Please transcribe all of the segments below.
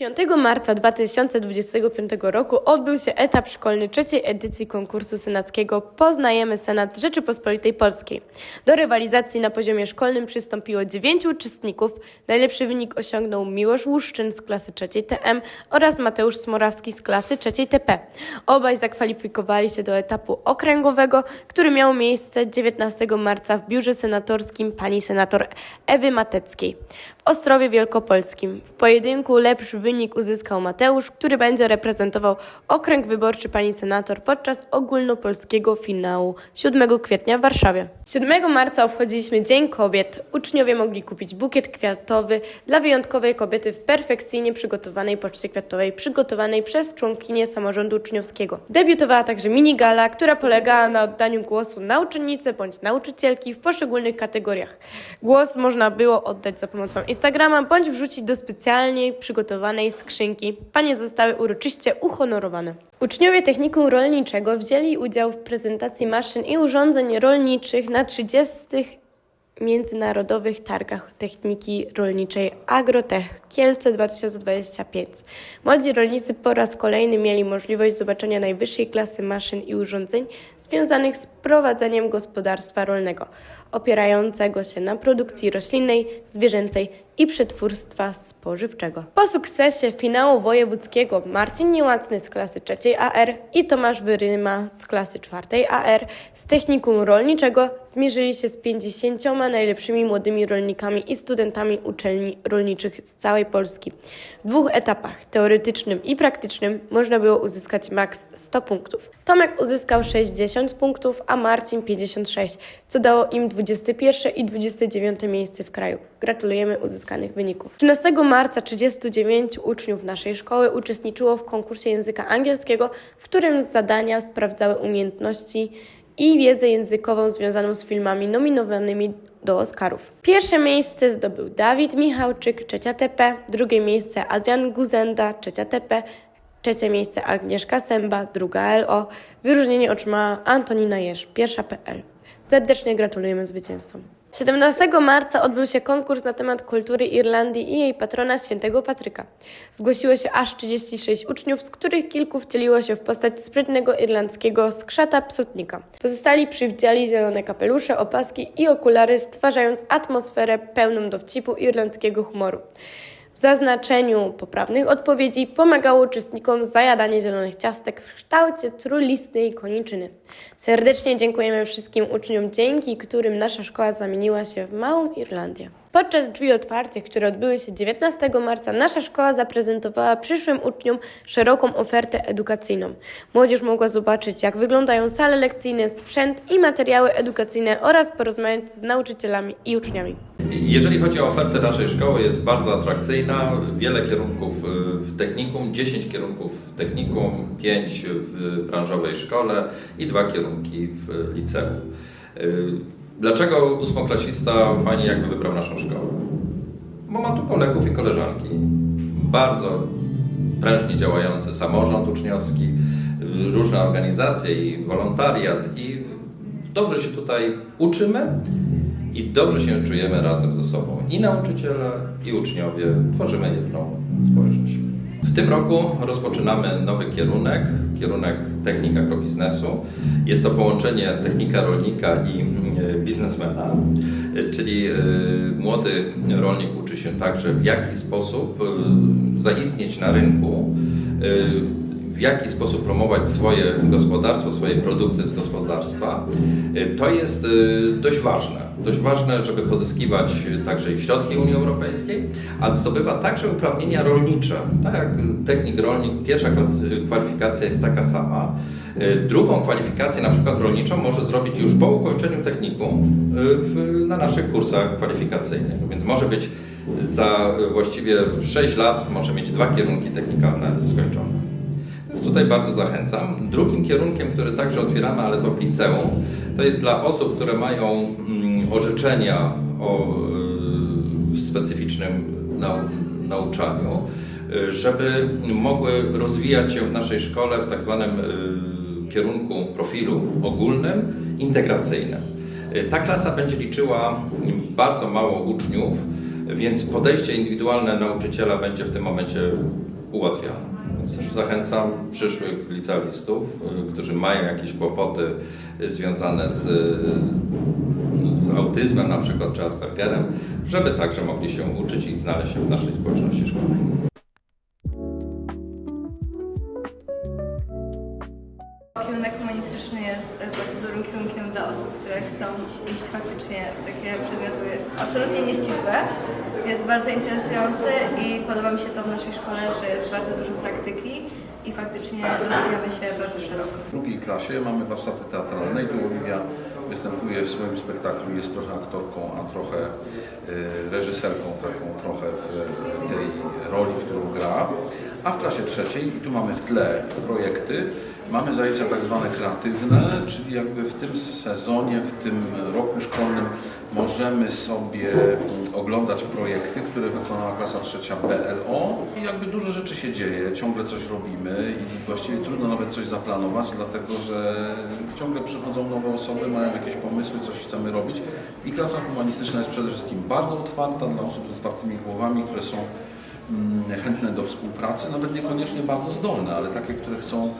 5 marca 2025 roku odbył się etap szkolny trzeciej edycji konkursu senackiego Poznajemy Senat Rzeczypospolitej Polskiej. Do rywalizacji na poziomie szkolnym przystąpiło dziewięciu uczestników. Najlepszy wynik osiągnął Miłosz Łuszczyn z klasy trzeciej TM oraz Mateusz Smorawski z klasy trzeciej TP. Obaj zakwalifikowali się do etapu okręgowego, który miał miejsce 19 marca w biurze senatorskim pani senator Ewy Mateckiej Ostrowie Wielkopolskim. W pojedynku lepszy wynik uzyskał Mateusz, który będzie reprezentował okręg wyborczy pani senator podczas ogólnopolskiego finału 7 kwietnia w Warszawie. 7 marca obchodziliśmy Dzień Kobiet. Uczniowie mogli kupić bukiet kwiatowy dla wyjątkowej kobiety w perfekcyjnie przygotowanej poczcie kwiatowej, przygotowanej przez członkinię samorządu uczniowskiego. Debiutowała także minigala, która polegała na oddaniu głosu na bądź nauczycielki w poszczególnych kategoriach. Głos można było oddać za pomocą Instagrama bądź wrzucić do specjalnie przygotowanej skrzynki. Panie zostały uroczyście uhonorowane. Uczniowie technikum rolniczego wzięli udział w prezentacji maszyn i urządzeń rolniczych na 30 Międzynarodowych Targach Techniki Rolniczej Agrotech Kielce 2025. Młodzi rolnicy po raz kolejny mieli możliwość zobaczenia najwyższej klasy maszyn i urządzeń związanych z prowadzeniem gospodarstwa rolnego, opierającego się na produkcji roślinnej, zwierzęcej i przetwórstwa spożywczego. Po sukcesie finału wojewódzkiego Marcin Niełacny z klasy trzeciej AR i Tomasz Wyryma z klasy czwartej AR z technikum rolniczego zmierzyli się z 50 najlepszymi młodymi rolnikami i studentami uczelni rolniczych z całej Polski. W dwóch etapach, teoretycznym i praktycznym, można było uzyskać maks 100 punktów. Tomek uzyskał 60 punktów, a Marcin 56, co dało im 21 i 29 miejsce w kraju. Gratulujemy uzyskanych wyników. 13 marca 39 uczniów naszej szkoły uczestniczyło w konkursie języka angielskiego, w którym zadania sprawdzały umiejętności i wiedzę językową związaną z filmami nominowanymi do Oscarów. Pierwsze miejsce zdobył Dawid Michałczyk, trzecia TP, drugie miejsce Adrian Guzenda, trzecia TP, trzecie miejsce Agnieszka Sęba, druga LO, wyróżnienie otrzymała Antonina Jerz, pierwsza PL. Serdecznie gratulujemy zwycięzcom. 17 marca odbył się konkurs na temat kultury Irlandii i jej patrona świętego Patryka. Zgłosiło się aż 36 uczniów, z których kilku wcieliło się w postać sprytnego irlandzkiego skrzata psotnika. Pozostali przywdziali zielone kapelusze, opaski i okulary, stwarzając atmosferę pełną dowcipu irlandzkiego humoru. Zaznaczeniu poprawnych odpowiedzi pomagało uczestnikom zajadanie zielonych ciastek w kształcie trulistej koniczyny. Serdecznie dziękujemy wszystkim uczniom, dzięki którym nasza szkoła zamieniła się w Małą Irlandię. Podczas drzwi otwartych, które odbyły się 19 marca, nasza szkoła zaprezentowała przyszłym uczniom szeroką ofertę edukacyjną. Młodzież mogła zobaczyć, jak wyglądają sale lekcyjne, sprzęt i materiały edukacyjne oraz porozmawiać z nauczycielami i uczniami. Jeżeli chodzi o ofertę naszej szkoły, jest bardzo atrakcyjna. Wiele kierunków y, w technikum, 10 kierunków w technikum, 5 w branżowej szkole i dwa kierunki w liceum. Dlaczego ósmoklasista fajnie jakby wybrał naszą szkołę? Bo ma tu kolegów i koleżanki. Bardzo prężnie działający samorząd uczniowski, różne organizacje i wolontariat i dobrze się tutaj uczymy i dobrze się czujemy razem ze sobą. I nauczyciele, i uczniowie tworzymy jedną społeczność. W tym roku rozpoczynamy nowy kierunek, kierunek technik agrobiznesu. Jest to połączenie technika rolnika i biznesmena, e, czyli e, młody rolnik uczy się także w jaki sposób e, zaistnieć na rynku, e, w jaki sposób promować swoje gospodarstwo, swoje produkty z gospodarstwa. To jest dość ważne. Dość ważne, żeby pozyskiwać także środki Unii Europejskiej, a zdobywa także uprawnienia rolnicze. Tak jak technik rolnik, pierwsza kwalifikacja jest taka sama. Y, Drugą kwalifikację, na przykład rolniczą, może zrobić już po ukończeniu technikum y, w, na naszych kursach kwalifikacyjnych. Więc może być za właściwie 6 lat, może mieć dwa kierunki technikalne skończone. Więc tutaj bardzo zachęcam. Drugim kierunkiem, który także otwieramy, ale to w liceum, to jest dla osób, które mają mm, orzeczenia o y, specyficznym nau, nauczaniu, żeby mogły rozwijać się w naszej szkole w tak zwanym kierunku profilu ogólnym, integracyjnym. Y, Ta klasa będzie liczyła bardzo mało uczniów, więc podejście indywidualne nauczyciela będzie w tym momencie ułatwiano. Więc też zachęcam przyszłych licealistów, y, którzy mają jakieś kłopoty y, związane z, z autyzmem na przykład, czy Aspergerem, żeby także mogli się uczyć i znaleźć się w naszej społeczności szkolnej. Iść faktycznie takie przedmioty absolutnie nieścisłe. Jest bardzo interesujący i podoba mi się to w naszej szkole, że jest bardzo dużo praktyki i faktycznie rozwijamy się bardzo szeroko. W drugiej klasie mamy warsztaty teatralne i tu Oliwia występuje w swoim spektaklu, jest trochę aktorką, a trochę y, reżyserką, taką trochę w tej roli, którą gra. A w klasie trzeciej, i tu mamy w tle projekty, mamy zajęcia tak zwane kreatywne, czyli jakby w tym sezonie, w tym roku szkolnym możemy sobie mm, oglądać projekty, które wykonała klasa trzecia BLO i jakby dużo rzeczy się dzieje, ciągle coś robimy i właściwie trudno nawet coś zaplanować, dlatego że ciągle przychodzą nowe osoby, mają jakieś pomysły, coś chcemy robić. I klasa humanistyczna jest przede wszystkim bardzo otwarta dla osób z otwartymi głowami, które są mm, chętne do współpracy, nawet niekoniecznie bardzo zdolne, ale takie, które chcą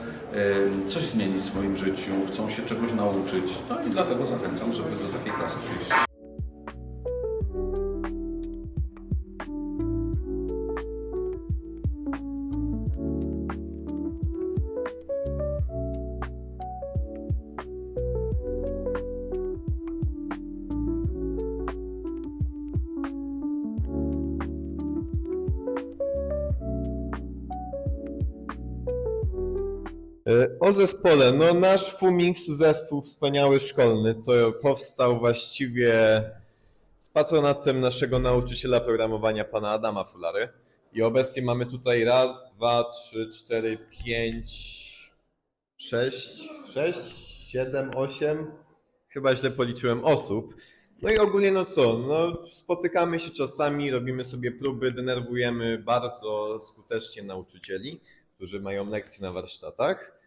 coś zmienić w swoim życiu, chcą się czegoś nauczyć. No i dlatego zachęcam, żeby do takiej klasy przyjść. O zespole. No nasz Fumix, zespół wspaniały szkolny, to powstał właściwie z patronatem naszego nauczyciela programowania, pana Adama Fulary. I obecnie mamy tutaj raz, dwa, trzy, cztery, pięć, sześć, sześć, siedem, osiem, chyba źle policzyłem osób. No i ogólnie no co, no spotykamy się czasami, robimy sobie próby, denerwujemy bardzo skutecznie nauczycieli, którzy mają lekcje na warsztatach.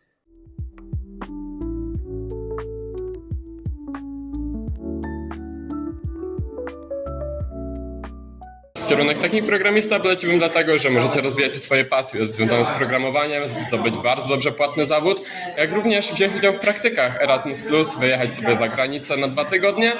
Kierunek. Technik programista poleciłbym dlatego, że możecie rozwijać swoje pasje związane z programowaniem, zdobyć bardzo dobrze płatny zawód, jak również wziąć udział w praktykach Erasmus+, wyjechać sobie za granicę na dwa tygodnie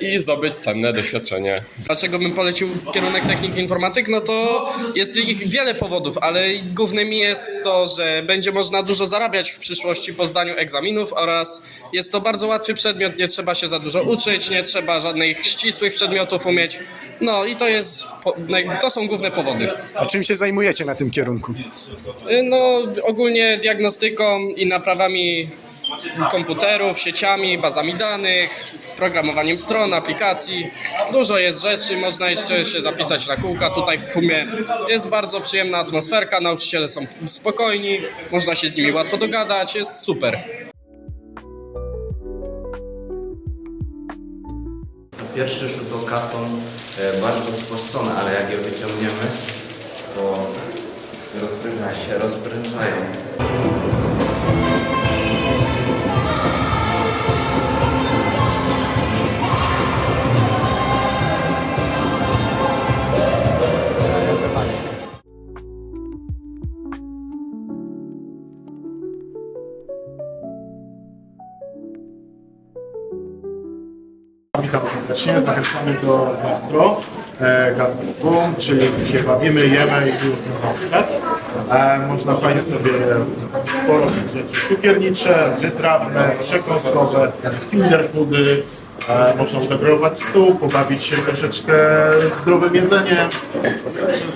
i zdobyć cenne doświadczenie. Dlaczego bym polecił kierunek technik informatyk? No to jest ich wiele powodów, ale głównymi jest to, że będzie można dużo zarabiać w przyszłości po zdaniu egzaminów oraz jest to bardzo łatwy przedmiot, nie trzeba się za dużo uczyć, nie trzeba żadnych ścisłych przedmiotów umieć. No i to jest, naj- to są główne powody. A czym się zajmujecie na tym kierunku? Y, No ogólnie diagnostyką i naprawami komputerów, sieciami, bazami danych, programowaniem stron, aplikacji. Dużo jest rzeczy, można jeszcze się zapisać na kółka. Tutaj w FUMie jest bardzo przyjemna atmosferka, nauczyciele są spokojni, można się z nimi łatwo dogadać, jest super. Pierwszy rzut oka są e, bardzo spłaszczone, ale jak je wyciągniemy, to rozprężają się, rozprężają. Serdecznie, zachęcamy do gastro, e, gastro boom, czyli gdzie bawimy, jemy i tu spędzamy czas. E, można fajnie sobie porobić rzeczy cukiernicze, wytrawne, przekąskowe, finger foody. E, można udekorować stół, pobawić się troszeczkę zdrowym jedzeniem.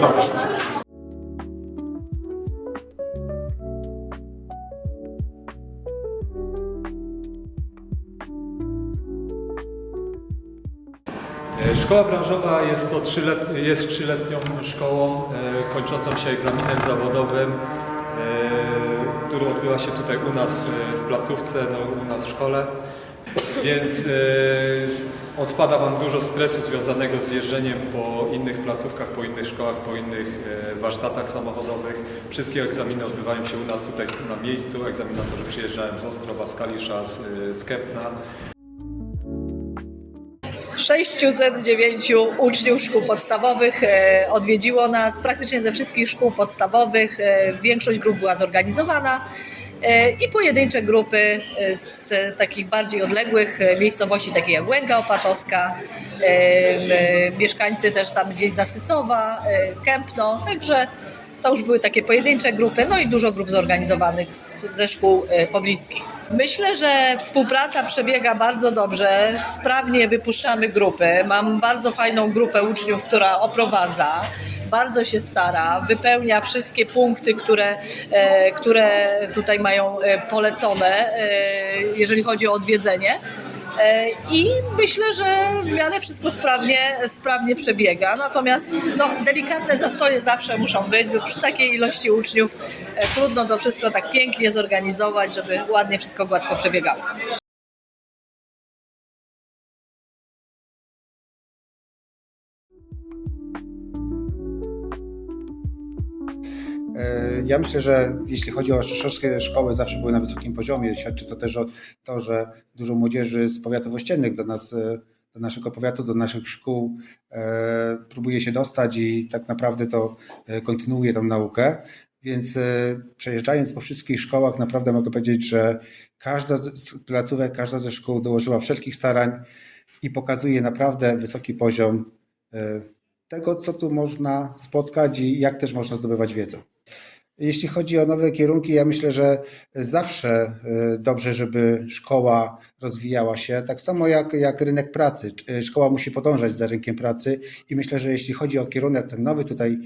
Także. Szkoła branżowa jest, to trzylet, jest trzyletnią szkołą e, kończącą się egzaminem zawodowym, e, który odbywa się tutaj u nas e, w placówce, no, u nas w szkole. Więc e, odpada Wam dużo stresu związanego z jeżdżeniem po innych placówkach, po innych szkołach, po innych e, warsztatach samochodowych. Wszystkie egzaminy odbywają się u nas tutaj na miejscu. Egzaminatorzy przyjeżdżają z Ostrowa, z Kalisza, z, e, z Kępna. 609 uczniów szkół podstawowych e, odwiedziło nas praktycznie ze wszystkich szkół podstawowych. E, Większość grup była zorganizowana e, i pojedyncze grupy z takich bardziej odległych miejscowości, takie jak Łęka Opatowska, mieszkańcy też tam gdzieś Zasycowa, Kępno, także to już były takie pojedyncze grupy, no i dużo grup zorganizowanych z, ze szkół e, pobliskich. Myślę, że współpraca przebiega bardzo dobrze, sprawnie wypuszczamy grupy. Mam bardzo fajną grupę uczniów, która oprowadza, bardzo się stara, wypełnia wszystkie punkty, które, e, które tutaj mają e, polecone, e, jeżeli chodzi o odwiedzenie. E, I myślę, że w miarę wszystko sprawnie, sprawnie przebiega. Natomiast no, delikatne zastoje zawsze muszą być, bo przy takiej ilości uczniów e, trudno to wszystko tak pięknie zorganizować, żeby ładnie wszystko gładko przebiegało. Ja myślę, że jeśli chodzi o rzeszowskie szkoły, zawsze były na wysokim poziomie. Świadczy to też o to, że dużo młodzieży z powiatów ościennych do nas, e, do naszego powiatu, do naszych szkół e, próbuje się dostać i tak naprawdę to e, kontynuuje tą naukę. Więc e, przejeżdżając po wszystkich szkołach, naprawdę mogę powiedzieć, że każda z placówek, każda ze szkół dołożyła wszelkich starań i pokazuje naprawdę wysoki poziom e, tego, co tu można spotkać i jak też można zdobywać wiedzę. Jeśli chodzi o nowe kierunki, ja myślę, że zawsze y, dobrze, żeby szkoła rozwijała się, tak samo jak, jak rynek pracy. Y, Szkoła musi podążać za rynkiem pracy i myślę, że jeśli chodzi o kierunek ten nowy tutaj,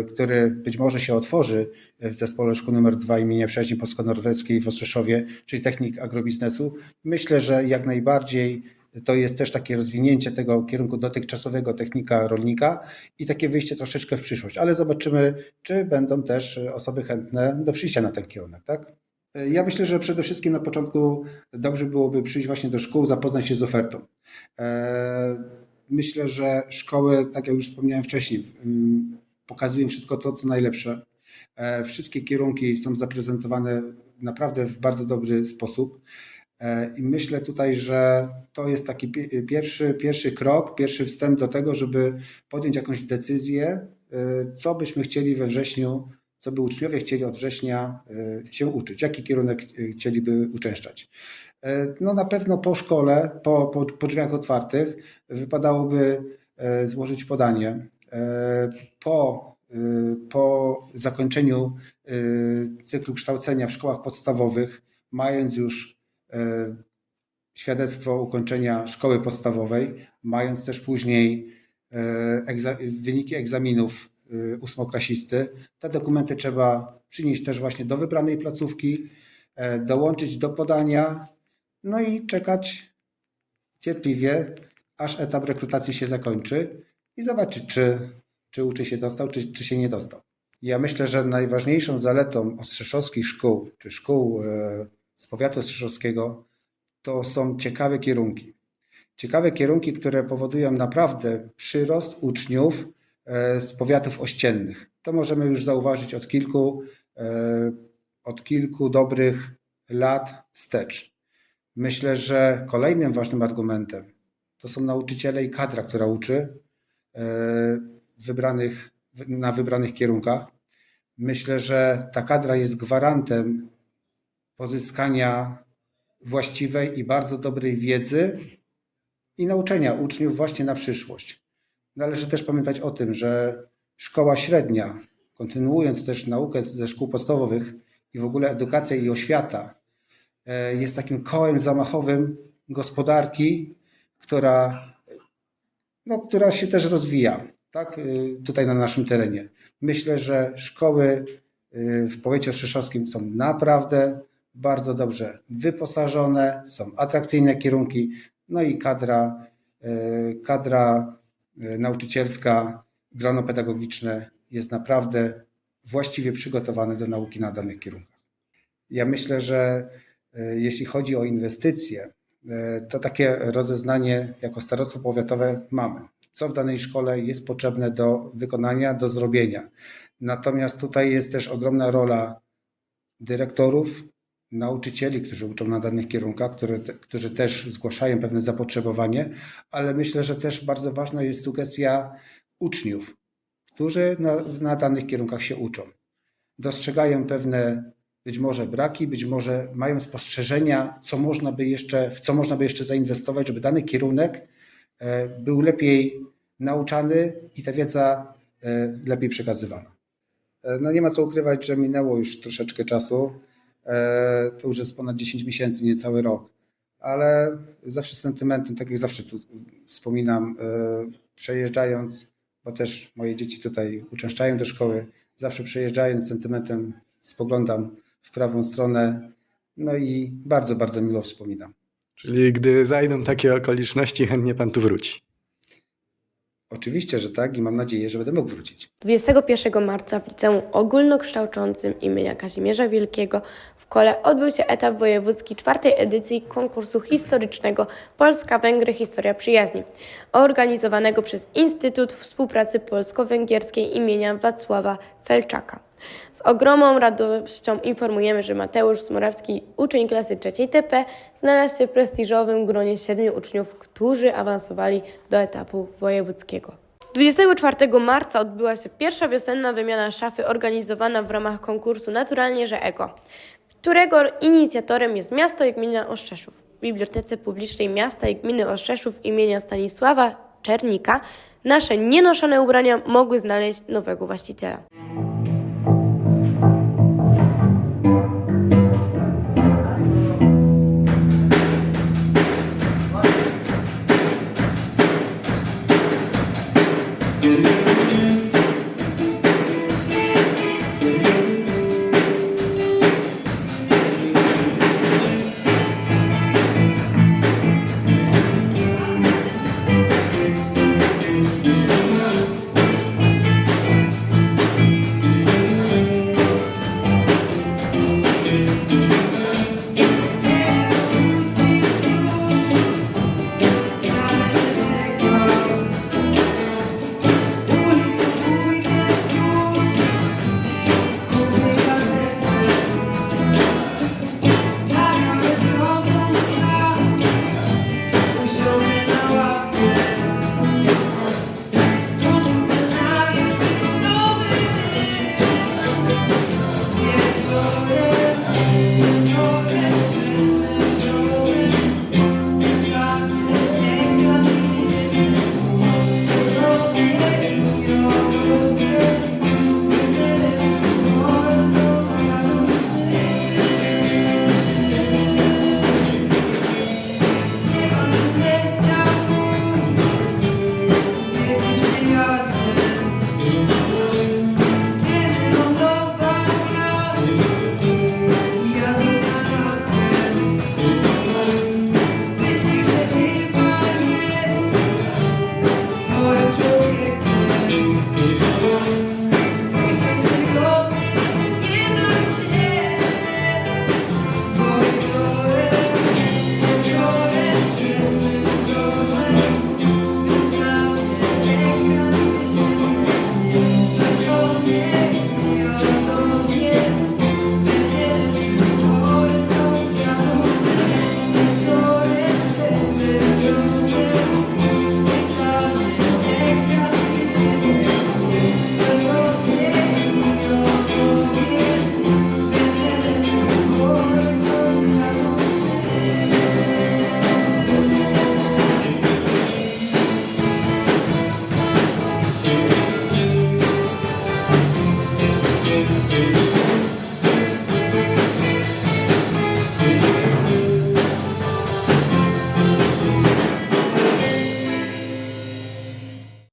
y, który być może się otworzy w zespole szkół numer 2 imienia Przyjaźni Polsko-Norweskiej w Ostrzeszowie, czyli technik agrobiznesu, myślę, że jak najbardziej to jest też takie rozwinięcie tego kierunku dotychczasowego technika rolnika i takie wyjście troszeczkę w przyszłość, ale zobaczymy, czy będą też osoby chętne do przyjścia na ten kierunek, tak? Ja myślę, że przede wszystkim na początku dobrze byłoby przyjść właśnie do szkół, zapoznać się z ofertą. E, Myślę, że szkoły, tak jak już wspomniałem wcześniej, mm, pokazują wszystko to, co najlepsze. E, Wszystkie kierunki są zaprezentowane naprawdę w bardzo dobry sposób. E, I myślę tutaj, że to jest taki pi- pierwszy, pierwszy krok, pierwszy wstęp do tego, żeby podjąć jakąś decyzję, e, co byśmy chcieli we wrześniu, co by uczniowie chcieli od września e, się uczyć, jaki kierunek chcieliby uczęszczać. No na pewno po szkole, po, po, po drzwiach otwartych wypadałoby złożyć podanie. Po, po zakończeniu cyklu kształcenia w szkołach podstawowych, mając już świadectwo ukończenia szkoły podstawowej, mając też później e, wyniki egzaminów e, ósmoklasisty. Te dokumenty trzeba przynieść też właśnie do wybranej placówki, e, dołączyć do podania, no i czekać cierpliwie, aż etap rekrutacji się zakończy i zobaczyć, czy, czy uczy się dostał, czy, czy się nie dostał. Ja myślę, że najważniejszą zaletą ostrzeszowskich szkół, czy szkół e, z powiatu ostrzeszowskiego, to są ciekawe kierunki. Ciekawe kierunki, które powodują naprawdę przyrost uczniów e, z powiatów ościennych. To możemy już zauważyć od kilku, e, od kilku dobrych lat wstecz. Myślę, że kolejnym ważnym argumentem to są nauczyciele i kadra, która uczy e, wybranych, na wybranych kierunkach. Myślę, że ta kadra jest gwarantem pozyskania właściwej i bardzo dobrej wiedzy i nauczenia uczniów właśnie na przyszłość. Należy też pamiętać o tym, że szkoła średnia, kontynuując też naukę ze szkół podstawowych i w ogóle edukacja i oświata, e, jest takim kołem zamachowym gospodarki, która, no, która się też rozwija tak, y, tutaj na naszym terenie. Myślę, że szkoły y, w powiecie ostrzeszowskim są naprawdę bardzo dobrze wyposażone, są atrakcyjne kierunki, no i kadra, y, kadra y, nauczycielska, grono pedagogiczne jest naprawdę właściwie przygotowane do nauki na danych kierunkach. Ja myślę, że y, jeśli chodzi o inwestycje, to takie rozeznanie jako starostwo powiatowe mamy. Co w danej szkole jest potrzebne do wykonania, do zrobienia. Natomiast tutaj jest też ogromna rola dyrektorów, nauczycieli, którzy uczą na danych kierunkach, które, którzy też zgłaszają pewne zapotrzebowanie, ale myślę, że też bardzo ważna jest sugestia uczniów, którzy na, na danych kierunkach się uczą. Dostrzegają pewne być może braki, być może mają spostrzeżenia, co można by jeszcze, w co można by jeszcze zainwestować, żeby dany kierunek e, był lepiej nauczany i ta wiedza e, lepiej przekazywana. E, No nie ma co ukrywać, że minęło już troszeczkę czasu. E, To już jest ponad 10 miesięcy, niecały rok. Ale zawsze z sentymentem, tak jak zawsze tu wspominam, e, przejeżdżając, bo też moje dzieci tutaj uczęszczają do szkoły, zawsze przejeżdżając z sentymentem spoglądam w prawą stronę. No i bardzo, bardzo miło wspominam. Czyli gdy zajdą takie okoliczności, chętnie pan tu wróci. Oczywiście, że tak i mam nadzieję, że będę mógł wrócić. 21 marca w Liceum Ogólnokształcącym imienia Kazimierza Wielkiego Kole odbył się etap wojewódzki czwartej edycji konkursu historycznego Polska-Węgry Historia Przyjaźni, organizowanego przez Instytut Współpracy Polsko-Węgierskiej imienia Wacława Felczaka. Z ogromną radością informujemy, że Mateusz Smorawski, uczeń klasy trzeciej TP, znalazł się w prestiżowym gronie siedmiu uczniów, którzy awansowali do etapu wojewódzkiego. 24 marca odbyła się pierwsza wiosenna wymiana szafy organizowana w ramach konkursu Naturalnie, że Eko, którego inicjatorem jest miasto i gmina Oszczeszów. W Bibliotece Publicznej Miasta i Gminy Oszczeszów imienia Stanisława Czernika nasze nienoszone ubrania mogły znaleźć nowego właściciela.